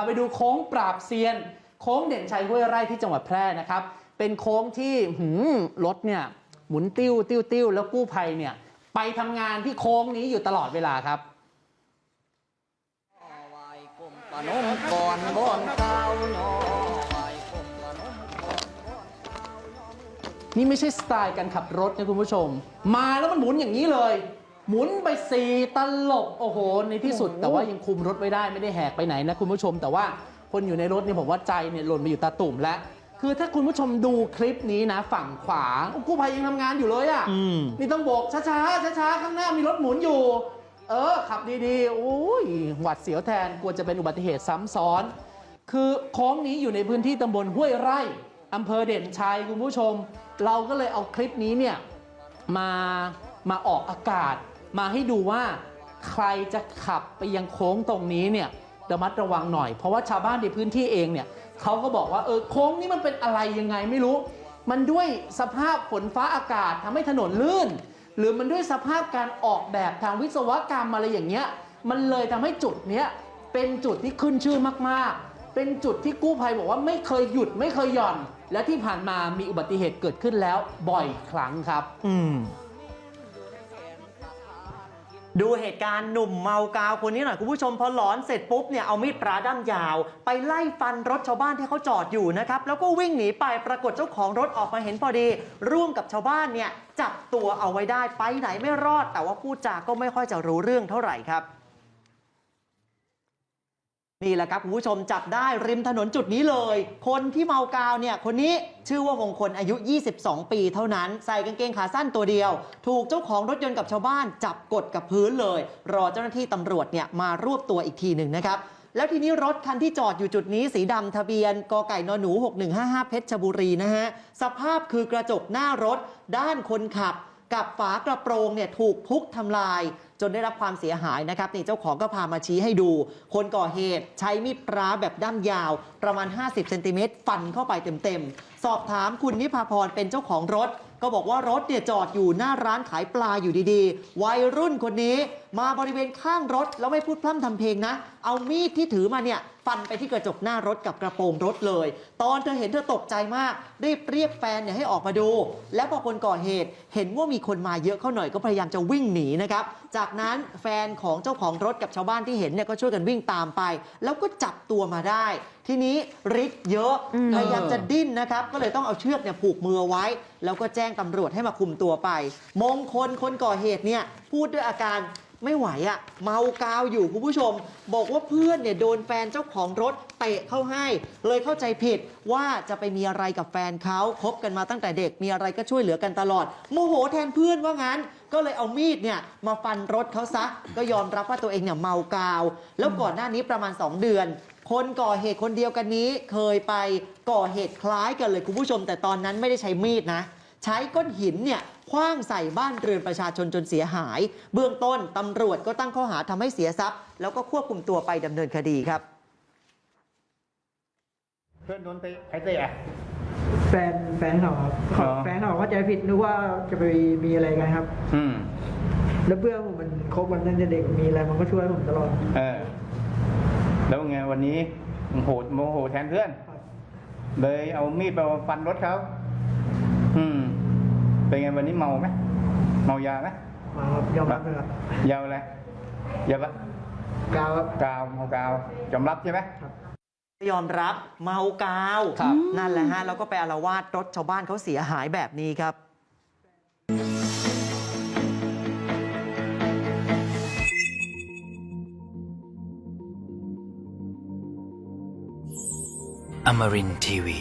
พาไปดูโค้งปราบเซียน โค้งเด่นชัยห้วยไร่ที่จังหวัดแพร่นะครับ เป็นโค้งที่หืมรถเนี่ยหมุนติ้วติ้วติ้วแล้วกู้ภัยเนี่ยไปทำงานที่โค้งนี้อยู่ตลอดเวลาครับปนมก่อนก่อนเก้าหนอนี่ไม่ใช่สไตล์การขับรถนะคุณผู้ชม มาแล้วมันหมุนอย่างนี้เลย หมุนไปสี่ตลบ โอ้โห ในที่สุด แต่ว่ายังคุมรถไว้ได้ไม่ได้แหกไปไหนนะคุณผู้ชม แต่ว่าคนอยู่ในรถเนี่ยผมว่าใจเนี่ยหล่นไปอยู่ตาตุ่มแล้ว คือถ้าคุณผู้ชมดูคลิปนี้นะ ฝั่งขวากู้ภัยยังทำงานอยู่เลยอะ่ะอืมนี่ต้องโบกช้าๆช้าๆข้างหน้ามีรถหมุนอยู่ เออ ขับดีๆโอ้ยหวัดเสียวแทนกลัวจะเป็นอุบัติเหตุซ้ำซ้อน คือโค้งนี้อยู่ในพื้นที่ตำบลห้วยไร่อำเภอเด่นชัยคุณผู้ชม เราก็เลยเอาคลิปนี้เนี่ยมามาออกอากาศ มาให้ดูว่าใครจะขับไปยังโค้งตรงนี้เนี่ยระมัดระวังหน่อย เพราะว่าชาวบ้านในพื้นที่เองเนี่ยเขาก็บอกว่าเออโค้งนี้มันเป็นอะไรยังไงไม่รู้ มันด้วยสภาพฝนฟ้าอากาศทำให้ถนนลื่น หรือมันด้วยสภาพการออกแบบทางวิศวกรรมอะไรอย่างเงี้ยมันเลยทำให้จุดเนี้ยเป็นจุดที่ขึ้นชื่อมากๆ เป็นจุดที่กู้ภัยบอกว่าไม่เคยหยุดไม่เคยหย่อน และที่ผ่านมามีอุบัติเหตุเกิดขึ้นแล้วบ่อยครั้งครับ อืม ดูเหตุการณ์หนุ่มเมากาวคนนี้หน่อยคุณผู้ชมพอหลอนเสร็จปุ๊บเนี่ยเอามีดปลาด้ามยาว ไปไล่ฟันรถชาวบ้านที่เขาจอดอยู่นะครับแล้วก็วิ่งหนีไปปรากฏเจ้าของรถออกมาเห็นพอดี ร่วมกับชาวบ้านเนี่ยจับตัวเอาไว้ได้ไปไหนไม่รอด แต่ว่าพูดจาก็ไม่ค่อยจะรู้เรื่องเท่าไหร่ครับ นี่แหละครับคุณผู้ชมจับได้ริมถนนจุดนี้เลย คนที่เมากาวเนี่ยคนนี้ชื่อว่ามงคลอายุ 22 ปีเท่านั้น ใส่กางเกงขาสั้นตัวเดียว ถูกเจ้าของรถยนต์กับชาวบ้าน จับกดกับพื้นเลย รอเจ้าหน้าที่ตำรวจเนี่ยมารวบตัวอีกทีหนึ่งนะครับแล้วทีนี้รถคันที่จอดอยู่จุดนี้สีดำทะเบียนกไก่นหนู 6155 เพชรบุรีนะฮะสภาพคือกระจกหน้ารถ ด้านคนขับ กับฝากระโปรงเนี่ยถูกทุบทำลาย จนได้รับความเสียหายนะครับนี่เจ้าของก็พามาชี้ให้ดู คนก่อเหตุใช้มีดพระแบบด้ามยาว ประมาณ 50เซนติเมตรฟันเข้าไปเต็มๆ สอบถามคุณนิพาพรเป็นเจ้าของรถ ก็บอกว่ารถเนี่ยจอดอยู่หน้าร้านขายปลาอยู่ดีๆ วัยรุ่นคนนี้มาบริเวณข้างรถ แล้วไม่พูดพร่ำทำเพลงนะ เอามีดที่ถือมาเนี่ยฟันไปที่กระจกหน้ารถกับกระโปรงรถเลย ตอนเธอเห็นเธอตกใจมากรีบเรียกแฟนเนี่ยให้ออกมาดู แล้วพอคนก่อเหตุเห็นว่ามีคนมาเยอะเข้าหน่อยก็พยายามจะวิ่งหนีนะครับจากนั้นแฟนของเจ้าของรถกับชาวบ้านที่เห็นเนี่ยก็ช่วยกันวิ่งตามไป แล้วก็จับตัวมาได้ ทีนี้ฤทธิ์เยอะอืมพยายามจะดิ้นนะครับ ก็เลยต้องเอาเชือกเนี่ยผูกมือเอาไว้ แล้วก็แจ้งตำรวจให้มาคุมตัวไป มงคลคนก่อเหตุเนี่ยพูดด้วยอาการไม่ไหวอะ่ะเมากาวอยู่คุณผู้ชม บอกว่าเพื่อนเนี่ยโดนแฟนเจ้าของรถเตะเข้าให้ เลยเข้าใจผิดว่าจะไปมีอะไรกับแฟนเขาคบกันมาตั้งแต่เด็กมีอะไรก็ช่วยเหลือกันตลอด โมโหแทนเพื่อนว่างั้น ก็เลยเอามีดเนี่ยมาฟันรถเขาซะ ก็ยอมรับว่าตัวเองเนี่ยเมากาว แล้วก่อนหน้านี้ประมาณ 2 เดือน คนก่อเหตุคนเดียวกันนี้เคยไปก่อเหตุคล้ายกันเลยคุณผู้ชม แต่ตอนนั้นไม่ได้ใช้มีดนะ ใช้ก้อนหินเนี่ยคว้างใส่บ้านเรือนประชาชนจนเสียหาย เบื้องต้นตำรวจก็ตั้งข้อหาทำให้เสียทรัพย์ แล้วก็ควบคุมตัวไปดำเนินคดีครับ เพื่อนโดนเตะใครเตะอะ แฟนแฟนเขาครับอ๋อ แฟนเขาเข้าใจผิดนึกว่าจะไปมีอะไรกันครับ อืม แล้วเพื่อนผมมันคบกันตั้งแต่เด็กมีอะไรมันก็ช่วยผมตลอดเออ แล้วไงวันนี้โหดโมโหแทนเพื่อน ครับเลยเอามีดไปฟันรถเขาอืม เป็นไงวันนี้เมาไหมเมายาไหมมาครับยอมรับเลยครับยาวอะไรยาวะกาวครับกาวเมากาวยอมรับใช่ไหม ยอมรับเมากาวครับนั่นแหละฮะแล้วก็ไปอารวาสรถชาวบ้านเขาเสียหายแบบนี้ครับ Amarin Tiwi.